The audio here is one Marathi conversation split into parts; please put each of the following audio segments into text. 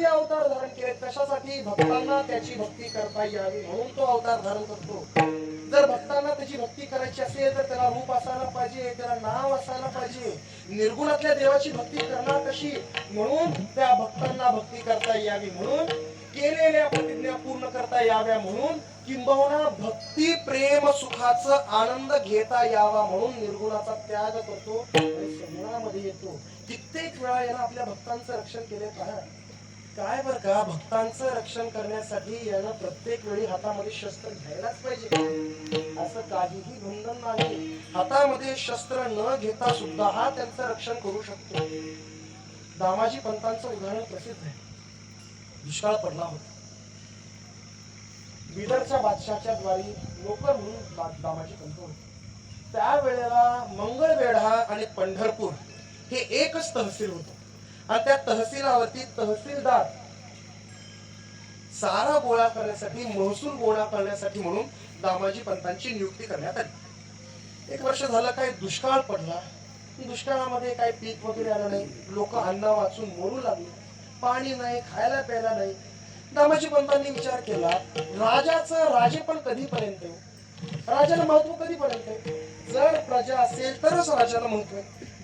जे अवतार धारण केले कशासाठी भक्तांना त्याची भक्ती करता यावी म्हणून तो अवतार धारण करतो. जर भक्तांना त्याची भक्ती करायची असेल तर त्याला रूप असायला पाहिजे त्याला नाव असायला पाहिजे. निर्गुणातल्या देवाची भक्ती करणार कशी? म्हणून त्या भक्तांना भक्ती करता यावी म्हणून केलेल्या प्रतिज्ञा पूर्ण करता याव्या म्हणून किंबहुना भक्ती प्रेम सुखाचा आनंद घेता यावा म्हणून निर्गुणाचा त्याग करतो आणि येतो. कित्येक वेळा यानं आपल्या भक्तांचं रक्षण केले पहा काय बर का? भक्तांचं रक्षण करण्यासाठी यानं प्रत्येक वेळी हातामध्ये शस्त्र घ्यायलाच पाहिजे. असं काहीही बंधन नाही. हातामध्ये शस्त्र न घेता सुद्धा हा त्यांचं रक्षण करू शकतो. दामाजी पंतांचं उदाहरण प्रसिद्ध आहे. दुष्काळ पडला होता. बिदरच्या बादशाच्या द्वारी नोकर म्हणून दामाजी पंत होते. त्यावेळेला मंगळवेढा आणि पंढरपूर हे एकच तहसील होतं. आणि त्या तहसीलावरती तहसीलदार सारा गोळा करण्यासाठी महसूल गोळा करण्यासाठी म्हणून दामाजी पंतांची नियुक्ती करण्यात आली. एक वर्ष झालं काय दुष्काळ पडला. दुष्काळामध्ये काही पीक वगैरे आलं नाही. लोक अन्न वाचून मरू लागले. पाणी नाही खायला प्यायला नाही. दामाजी पंतांनी विचार केला राजाचं राजे पण कधीपर्यंत? राजाला महत्त्व कधीपर्यंत? जर प्रजा असेल तरच राजाला महत्त्व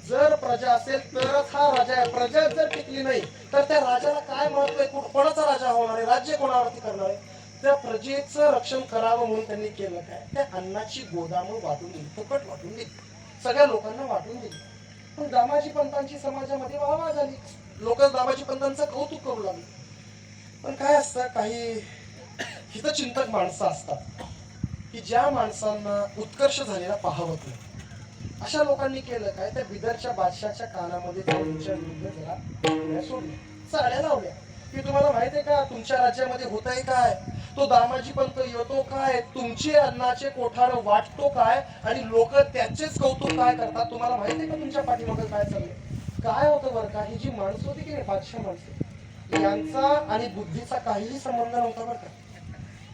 जर प्रजा असेल तरच हा राजा आहे. प्रजा जर टिकली नाही तर त्या राजाला काय महत्त्व आहे? कोणाचा राजा होणार आहे? राज्य कोणावरती करणार आहे? त्या प्रजेचं रक्षण करावं म्हणून त्यांनी केलं काय? त्या अन्नाची गोदामं वाटून दिली फुकट वाटून दिली. सगळ्या लोकांना वाटून दिली. पण दामाजी पंतांची समाजामध्ये वाहवा झाली. लोक दामाजी पंतांचं कौतुक करू लागले. पण काय असतं काही हितचिंतक माणसं असतात की ज्या माणसांना उत्कर्ष झालेला पाहावत नाही अशा लोकांनी केलं काय? त्या बिदरच्या बादशाच्या कानामध्ये जाऊन विरुद्ध जरा सोडल्या चाळ्या लावल्या. की तुम्हाला माहीत आहे का? तुमच्या राज्यामध्ये होत आहे काय? तो दामाजी पंत येतो काय? तुमचे अन्नाचे कोठार वाटतो काय? आणि लोक त्याचेच कौतुक काय करतात? तुम्हाला माहीत आहे का तुमच्या पाठीमागे काय चाललंय? काय होतं बरं का? ही जी माणसं होती की नाही बादशा माणसं यांचा आणि बुद्धीचा काहीही संबंध नव्हता बरं का.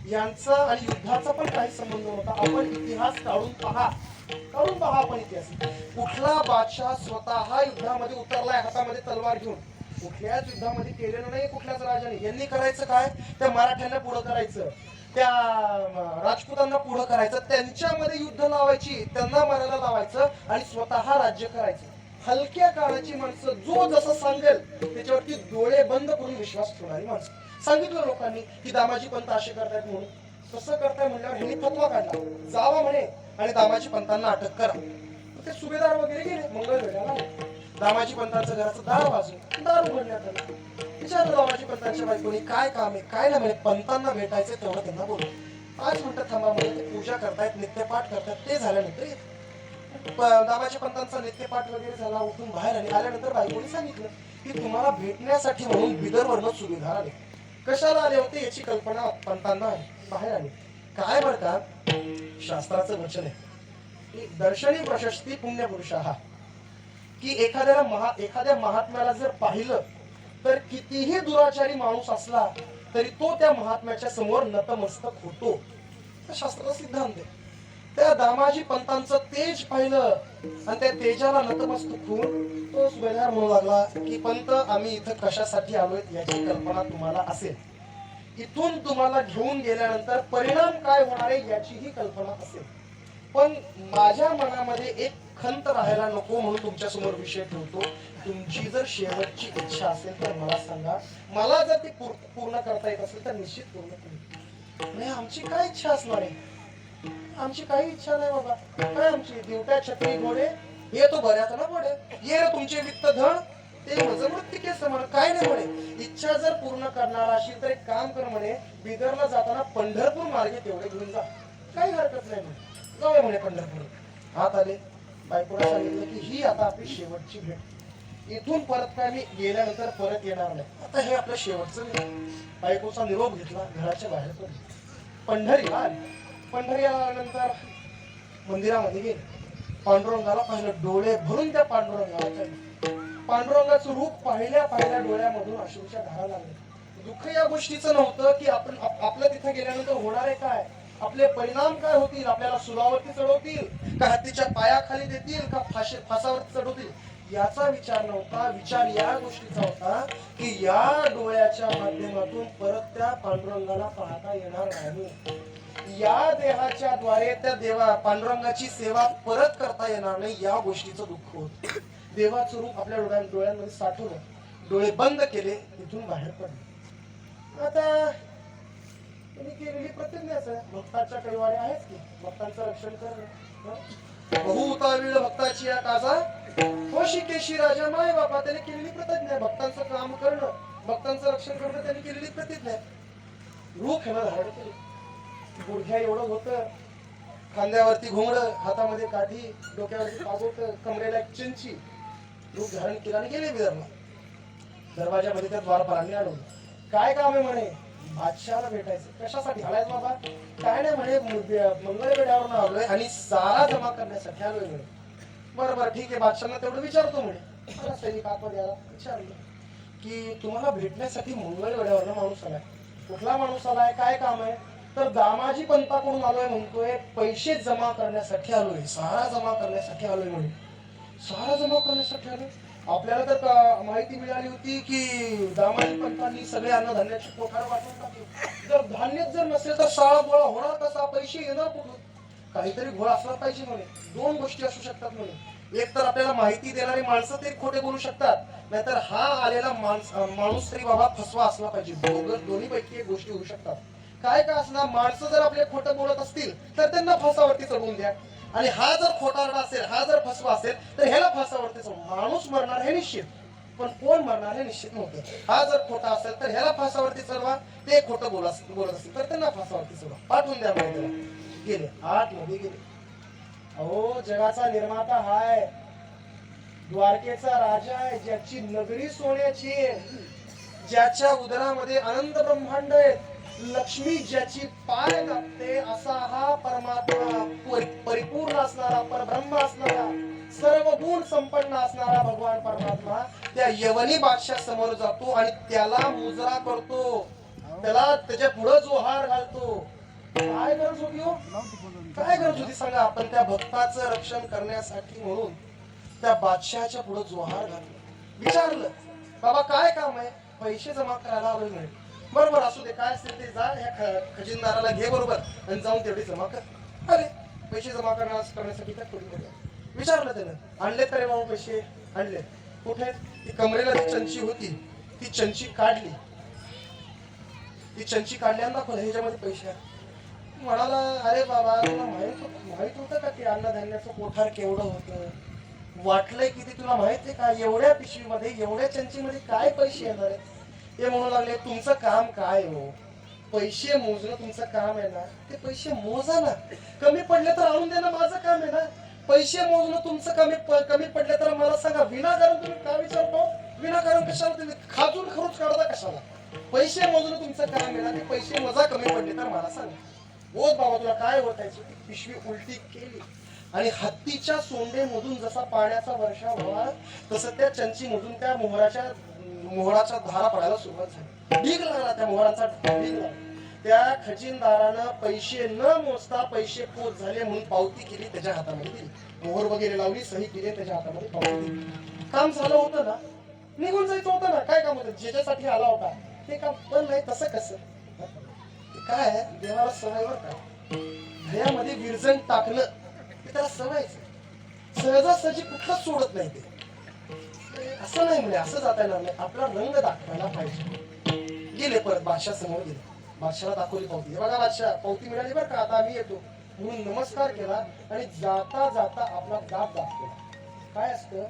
यांचा आणि युद्धाचा पण काही संबंध नव्हता. आपण इतिहास काढून पहा. काढून पहा आपण इतिहास. कुठला बादशाह स्वतः युद्धामध्ये उतरलाय हातामध्ये तलवार घेऊन. कुठल्याच युद्धामध्ये केलेलं नाही कुठल्याच राजाने. यांनी करायचं काय? त्या मराठ्यांना पुढं करायचं. त्या राजपूतांना राजपुतांना पुढं करायचं. त्यांच्यामध्ये युद्ध लावायची त्यांना मारायला लावायचं आणि स्वतः राज्य करायचं. हलक्या काळाची माणसं जो जसं सांगेल त्याच्यावरती डोळे बंद करून विश्वास ठेवणारी माणसं. सांगितलं लोकांनी की दामाजी पंत असे करतायत म्हणून. तसं करताय म्हणल्यावर ह्यांनी फतवा काढला. जावा म्हणे आणि दामाजी पंतांना अटक करा. ते सुभेदार वगैरे गेले मंगळवेढ्याला दामाजी पंतांचं घराचं दार वाजून दार उघडण्यात आलं. विचारलं दामाजी पंतांच्या बायकोनी काय काम आहे? काय नाही म्हणे? पंतांना भेटायचं तेवढं त्यांना बोलू पाच मिनिटं थांबा म्हणे ते पूजा करतायत नित्यपाठ करतायत ते झाल्यानंतर येत. दामाजी पंतांचा नित्यपाठ वगैरे झाला उठून बाहेर आले आल्यानंतर बायकोनी सांगितलं की तुम्हाला भेटण्यासाठी म्हणून बिदरवरनं सुभेदार आले. कशाला आले होते याची कल्पना पंतांना बाहेर आली काय म्हणतात? शास्त्राचं वचन आहे. की दर्शनी प्रशस्ती पुण्य पुरुष हा की एखाद्याला महा एखाद्या महात्म्याला जर पाहिलं तर कितीही दुराचारी माणूस असला तरी तो त्या महात्म्याच्या समोर नतमस्तक होतो. शास्त्राचा सिद्धांत आहे. त्या दामाजी पंतांचं तेज पाहिलं. आणि त्या तेजाला नतमस्तक होऊन तो सुभेदार म्हणू लागला की पंत आम्ही इथं कशासाठी आलोय याची कल्पना तुम्हाला असेल. इथून तुम्हाला घेऊन गेल्यानंतर परिणाम काय होणार आहे याचीही कल्पना असेल. पण माझ्या मनामध्ये एक खंत राहायला नको म्हणून तुमच्यासमोर विषय ठेवतो. तुमची जर शेवटची इच्छा असेल तर मला सांगा. मला जर ती पूर्ण करता येत असेल तर निश्चित पूर्ण करू आमची काय इच्छा असणार आहे? आमची काही इच्छा नाही बाबा. काय आमची दिवट्या छत्री घोडे? ये तो बऱ्यात ना घोडे. ये रे तुमचे वित्त धन. ते माझं मृत्तिके म्हण काय नाही म्हणे. इच्छा जर पूर्ण करणार असेल तर एक काम कर म्हणे. बिदरला जाताना पंढरपूर मार्गे तेवढे घेऊन जा. काही हरकत नाही म्हणे. जाऊया म्हणे पंढरपूर. हात आले. बायकोला सांगितलं की ही आता आपली शेवटची भेट. इथून परत काय मी गेल्यानंतर परत येणार नाही. आता हे आपलं शेवटचं बायकोचा निरोप घेतला. घराच्या बाहेर पडली. पंढरीला आली. पंढरीला आल्यानंतर मंदिरामध्ये गेले. पांडुरंगाला पाहिलं डोळे भरून त्या पांडुरंगाला पांडुरंगाचं रूप पाहिल्या पाहिल्या डोळ्यामधून अश्रूच्या धारा लागल्या दुःख या गोष्टीचं नव्हतं की आपण आपलं तिथे गेल्यानंतर होणार आहे काय? आपले परिणाम काय होतील? आपल्याला सुलावरती चढवतील? का हत्तीच्या पायाखाली देतील? का फाशे फासावरती चढवतील? याचा विचार नव्हता. विचार या गोष्टीचा होता की या डोळ्याच्या माध्यमातून परत त्या पांडुरंगाला पाहता येणार नाही. या देहाच्या द्वारे त्या देवा पांडुरंगाची सेवा परत करता येणार नाही या गोष्टीचं दुःख होत. देवाचं रूप आपल्या डोळ्या डोळ्यांमध्ये साठवलं डोळे बंद केले तिथून बाहेर पडले. आता त्यांनी केलेली प्रतिज्ञाच आहे भक्ताच्या कैवारे आहेच की भक्तांचं रक्षण करणं. बहुतावीळ भक्ताची या काजा. हो, केशी राजा माय बापा त्याने केलेली प्रतिज्ञा. भक्तांचं काम करणं भक्तांचं रक्षण करणं त्यांनी केलेली प्रतिज्ञा. रूप ह्याला धारण केलं. गुडघ्या एवढं होतं. खांद्यावरती घोंगड हातामध्ये काठी डोक्यावरती पागोट कमरेला एक चिंची. रूप धारण केलं आणि गेले विदर्भ दरवाजामध्ये त्या द्वारपालांनी अडवलं काय काम आहे म्हणे? बादशहाला भेटायचं. कशासाठी? आलाय बाबा. काय नाही म्हणे मु- मंगळवेढ्यावरून आलोय आणि सारा जमा करण्यासाठी आलोय म्हणे. बरं बरं ठीक आहे. बादशाला तेवढं विचारतो म्हणे. मला सैनिक आतमध्ये आला. विचारलं की तुम्हाला भेटण्यासाठी मंगळवेढ्यावरनं माणूस आलाय. कुठला माणूस आलाय? काय काम आहे? तर दामाजी पंताकडून आलोय म्हणतोय पैसे जमा करण्यासाठी आलोय सहारा जमा करण्यासाठी आलोय म्हणे सारा जमा करण्यासाठी आलोय? आपल्याला तर माहिती मिळाली होती की दामाजी पंतांनी सगळे अन्नधान्याची कोठार वाटून टाकले. जर धान्यच जर नसेल तर साळा गोळा होणार कसा? पैसे येणार कुठून? काहीतरी गोळा असला पाहिजे म्हणे. दोन गोष्टी असू शकतात म्हणे. एक तर आपल्याला माहिती देणारी माणसं ते खोटे बोलू शकतात. नाहीतर हा आलेला माणूस तरी बाबा फसवा असला पाहिजे. दोघं दोन्ही पैकी एक गोष्टी होऊ शकतात. काय का असणार माणसं जर आपले खोटं बोलत असतील तर त्यांना फासावरती चढवून द्या. आणि हा जर खोटारडा असेल हा जर फसवा असेल तर ह्याला फासावरती चढवून माणूस मरणार हे निश्चित. पण कोण मरणार हे निश्चित नव्हतं. हा जर खोटा असेल तर ह्याला फासावरती चढवा. ते खोटं बोला बोलत असतील तर त्यांना फासावरती चढवा. पाठवून द्या त्याला. गेले. आतमध्ये गेले. अहो जगाचा निर्माता हाय. द्वारकेचा राजा आहे ज्याची नगरी सोन्याची आहे. ज्याच्या उदरामध्ये अनंत ब्रह्मांड आहे लक्ष्मी ज्याची पाय कापते असा हा परमात्मा परिपूर्ण असणारा परब्रह्म असणारा सर्व गुण संपन्न असणारा भगवान परमात्मा त्या यवनी बादशाह समोर जातो आणि त्याला मुजरा करतो. त्याला त्याच्या पुढे जोहार घालतो. काय गरज होती हो? काय गरज होती सांगा? आपण त्या भक्ताचं रक्षण करण्यासाठी म्हणून त्या बादशहाच्या पुढे जोहार घातलं. विचारलं बाबा काय काम आहे? पैसे जमा करायला आलो नाही बरोबर असू दे काय असेल ते जा ह्या खजिनदाराला घे बरोबर आणि जाऊन तेवढी जमा कर. अरे पैसे जमा करण्यास करण्यासाठी काय करून विचारलं त्यानं आणले तरी बाबा पैसे? आणले. कुठे? ती कमरेला ती चंची होती. ती चंची काढली. ती चंची काढल्यानं दाखवलं ह्याच्यामध्ये पैसे म्हणाला अरे बाबा तुला माहीत होत- माहीत होतं का ते अन्नधान्याचं कोठार केवढं होतं? वाटलंय किती तुला माहीत आहे का? एवढ्या पिशवीमध्ये एवढ्या चंचीमध्ये काय पैसे येणार आहेत? ते म्हणू लागले तुमचं काम काय हो? पैसे मोजणं तुमचं काम आहे ना. ते पैसे मोजा ना. कमी पडले तर आणून देणं माझं काम आहे ना. पैसे मोजणं तुमचं कमी कमी पडले तर मला सांगा विनाकारण तुम्ही का विचारतो विनाकारण कशाला तुम्ही खाजून खरूच काढता कशाला? पैसे मोजणं तुमचं काम आहे ना ते पैसे मजा कमी पडले तर मला सांगा. बोध बाबा तुला काय ओळखायचं? ती पिशवी उलटी केली. आणि हत्तीच्या सोंडेमधून जसा पाण्याचा वर्षा व्हावा तसं त्या चंची मधून त्या मोहराच्या मोहराच्या धारा पडायला सुरुवात झाली. ढीग लागला त्या मोहराचा ढीग लागला. त्या खजिनदारानं पैसे न मोजता पैसे पोच झाले म्हणून पावती केली त्याच्या हातामध्ये दिली. मोहर वगैरे लावली सही केली त्याच्या हातामध्ये पावती दिली. काम झालं होतं ना? निघून जायचं होतं ना? काय काम होतं? ज्याच्यासाठी आला होता. ते काम पण नाही तसं कसं? काय देवाला सवय बर का? दह्यामध्ये विरजण टाकणं ते त्याला सवयच सहजासहजी कुठलंच सोडत नाही ते. असं नाही म्हणजे असं जाता येणार नाही आपला रंग दाखवायला पाहिजे. गेले परत बादशाह समोर गेले. बादशाला दाखवली पावती. बघा बादशाह पावती मिळाली बरं का? आता आम्ही येतो. म्हणून नमस्कार केला आणि जाता जाता आपला दात दाखवला. काय असतं?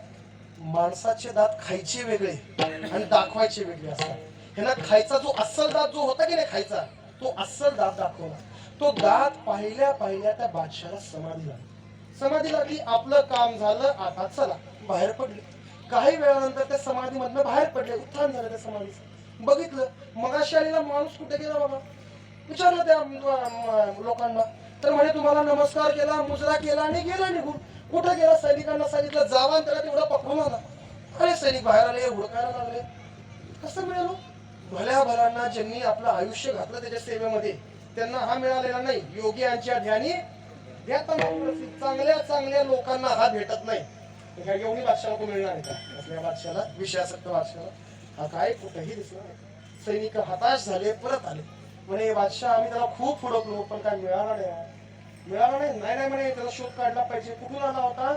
माणसाचे दात खायचे वेगळे आणि दाखवायचे वेगळे असतात. ह्यांना खायचा जो अस्सल दात जो होता की नाही खायचा तो अस्सल दात दाखवला. तो दात पाहिल्या पाहिल्या त्या बादशाला समाधी लागली. समाधी लागली आपलं काम झालं आता चला. बाहेर पडले. काही वेळानंतर त्या समाधीमधनं बाहेर पडले उत्थान झालं त्या समाधीचं. बघितलं मगाशी आलेला माणूस कुठे गेला बाबा? विचारलं त्या लोकांना. तर म्हणे तुम्हाला नमस्कार केला मुजरा केला आणि गेला निघून. कुठं गेला? सैनिकांना सांगितलं जावा त्याला तेवढा पकडून आला अरे सैनिक बाहेर आले हुडकायला लागले. कसं मिळालो? भल्या भलांना ज्यांनी आपलं आयुष्य घातलं त्याच्या सेवेमध्ये त्यांना हा मिळालेला नाही. योगी यांच्या ध्यानी चांगल्या चांगल्या लोकांना हा भेटत नाही. हे काय एवढी बादशाला को मिळणार आहे का? असल्या बादशाला विषयासक्त बादशाला. हा काय? कुठेही दिसला नाही. सैनिक हताश झाले परत आले. म्हणे बादशाह आम्ही त्याला खूप फुडकलो पण काय मिळाला नाही मिळाला नाही? नाही नाही म्हणे त्याला शोध काढला पाहिजे. कुठून आला होता?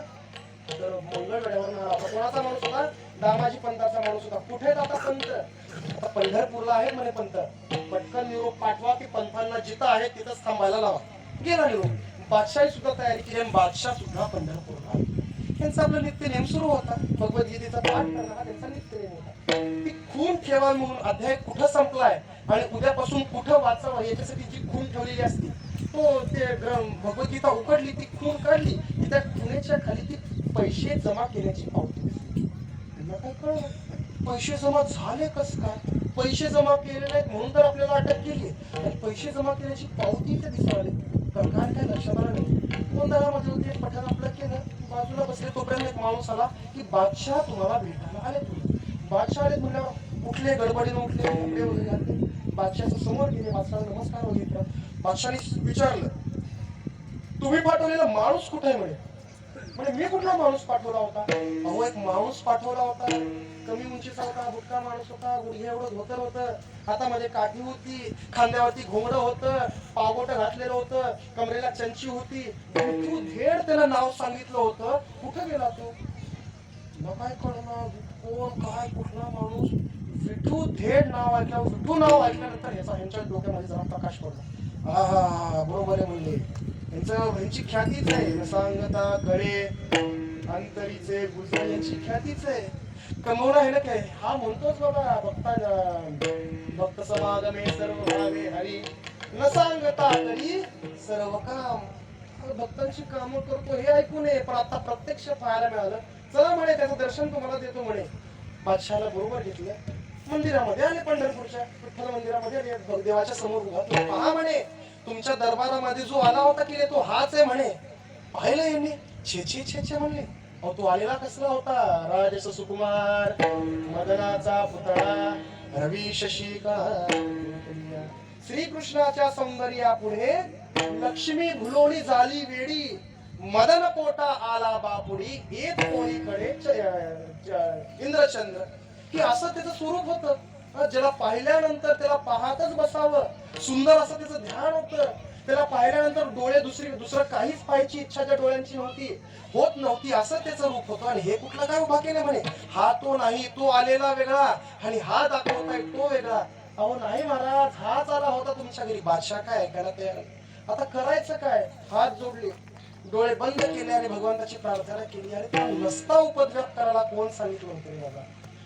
तर मंगळवेड्यावरून आला होता. कोणाचा माणूस होता? दामाजी पंताचा माणूस होता. कुठे आहेत आता पंत? आता पंढरपूरला आहे म्हणे पंत. पटकन निरोप पाठवा की पंथांना जिथं आहे तिथंच थांबायला लावा. गेला निरोप. बादशाही सुद्धा तयारी केली आणि बादशाह सुद्धा पंढरपूरला आला. त्यांचा आपलं नित्य नेम सुरू होता. भगवद्गीतेचा पाठ करणं हा त्यांचा नित्य नेम होता. ती खून ठेवा म्हणून अध्याय कुठं संपलाय आणि उद्यापासून कुठं वाचावं याच्यासाठी जी खून ठेवलेली असते तो ते भगवद्गीता उकडली ती खून काढली की त्या खुनेच्या खाली ती पैसे जमा केल्याची पावती त्यांना काय कळलं? पैसे जमा झाले कस काय? पैसे जमा केले नाहीत म्हणून तर आपल्याला अटक केली आणि पैसे जमा केल्याची पावती इथे दिसावली सरकार काय लक्षात आलं नाही गोंधळामध्ये होते. पठाण आपलं केलं. बाजूला बसले तोपर्यंत एक माणूस आला की बादशाह तुम्हाला भेटायला आले तुम्ही बादशाह आले म्हणल्यावर उठले गडबडीने उठले कपडे वगैरे घातले बादशाहच्या समोर गेले. बादशाहला नमस्कार वगैरे केला. बादशाहने विचारलं तुम्ही पाठवलेला माणूस कुठे आहे म्हणे? म्हणजे मी कुठला माणूस पाठवला होता? अहो एक माणूस पाठवला होता. कमी उंचीचा होता बुटका माणूस होता गुडघे एवढं धोतर होतं हातामध्ये काठी होती खांद्यावरती घोंगडं होतं पागोट घातलेलं होतं कमरेला चंची होती. विठू धेड त्याला नाव सांगितलं होतं. कुठं गेला तो? मग काय कळणार कोण काय कुठला माणूस? विठू धेड नाव ऐकलं विठू नाव ऐकल्यानंतर ह्याचा ह्यांच्या डोक्यामध्ये जरा प्रकाश पडला. हा हा हा बरोबर आहे म्हणले. यांचं यांची ख्यातीच आहे. सांगता गळे अंतरीचे गुजर यांची ख्यातीच आहे. कमवणं आहे ना काय हा म्हणतोच बाबा भक्ता भक्त समागमे सर्व भावे हरी. न सांगता तरी सर्व काम. भक्तांची कामं करतो हे ऐकू नये पण आता प्रत्यक्ष पाहायला मिळालं. चला म्हणे त्याचं दर्शन तुम्हाला देतो म्हणे. बादशाला बरोबर घेतलं. मंदिरामध्ये आले पंढरपूरच्या. विठ्ठल मंदिरामध्ये आले. देवाच्या समोर उभा पहा म्हणे. तुमच्या दरबारामध्ये जो आला होता की नाही तो हाच आहे म्हणे. पाहिलं यांनी? छे छे छे छे म्हणले. अहो तो आलेला कसला होता? राजस सुकुमार मदनाचा पुतळा रवी शशिका श्रीकृष्णाच्या सौंदर्या पुढे लक्ष्मी भुलोणी झाली वेडी मदन पोटा आला बापुडी येत कोणीकडे च- इंद्रचंद्र. की असं त्याचं स्वरूप होतं. ज्याला पाहिल्यानंतर त्याला पाहतच बसावं. सुंदर असं त्याचं ध्यान होतं. त्याला पाहिल्यानंतर डोळे दुसरी दुसरं काहीच पाहायची इच्छा त्या डोळ्यांची नव्हती. होत नव्हती असं त्याचं रूप होतं. आणि हे कुठलं काय उभा केलं म्हणे? हा तो नाही तो आलेला वेगळा. आणि हा दाखवताय तो वेगळा. अहो नाही महाराज हाच आला होता तुमच्या घरी. बादशाह काय ऐकायला तयार आता करायचं काय? हात जोडले. डोळे बंद केले आणि भगवंताची प्रार्थना केली. आणि त्या नसता उपद्रव करायला कोण सांगितलं होतं बाबा?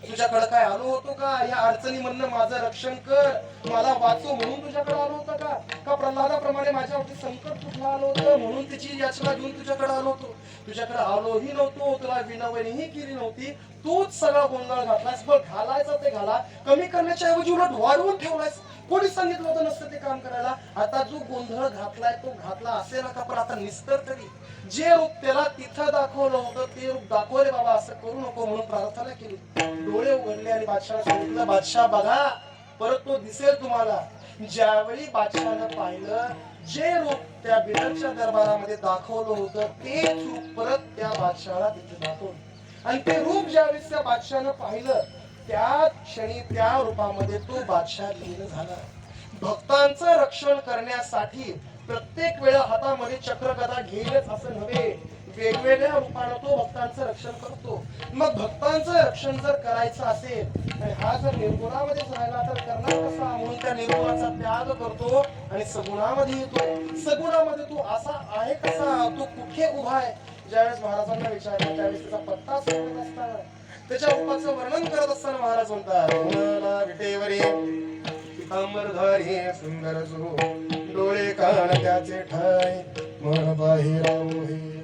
तुझ्याकडे काय आलो होतो का? या अडचणीमधनं माझं रक्षण कर. मला वाचव म्हणून तुझ्याकडे आलो होतं का? का प्रल्हादाप्रमाणे माझ्यावरती संकट कुठलं आलं होतं? म्हणून तिची याचना घेऊन तुझ्याकडे आलो होतो. तुझ्याकडे आलोही नव्हतो तुला विनवणीही केली नव्हती. तूच सगळा गोंधळ घातलास. बघ घालायचा ते घाला. कमी करण्याच्या ऐवजी उलट वाढवून ठेवलायस. कोणी सांगितलं होतं नसतं ते काम करायला. आता जो गोंधळ घातलाय तो घातला असेल का? पण आता निस्तर तरी जे रूप त्याला तिथं दाखवलं होतं ते रूप दाखव रे बाबा असं करू नको म्हणून प्रार्थना केली. डोळे उघडले आणि बादशाह सांगितलं बादशाह बघा परत तो दिसेल तुम्हाला. ज्यावेळी बादशाहनं पाहिलं जे रूप त्या बिदरच्या दरबारामध्ये दाखवलं होतं तेच रूप परत त्या बादशाहाला तिथे दाखवलं. आणि ते रूप ज्यावेळेस त्या बादशाहनं पाहिलं त्या क्षणी त्या रूपामध्ये तो बादशाह लीन झाला. भक्तांचं रक्षण करण्यासाठी प्रत्येक वेळा हातामध्ये चक्रकथा घेईलच असं नव्हे. वेगवेगळ्या रूपानं तो भक्तांचं रक्षण करतो. मग भक्तांचं रक्षण जर करायचं असेल आणि हा जर निर्गुणामध्ये राहिला तर करणार कसा? म्हणून त्या निर्गुणाचा त्याग करतो आणि सगुणामध्ये येतो सगुणामध्ये तो असा आहे कसा? तो कुठे उभा आहे? ज्यावेळेस महाराजांना विचारलं त्यावेळेस त्याचा पत्ता सांगत असताना त्याच्या रूपाचं वर्णन करत असताना महाराज म्हणतात "गुणाला विटेवरी पितांबरधारी सुंदर सुरू डोळे कान त्याचे ठाय मन बाहेर मोहे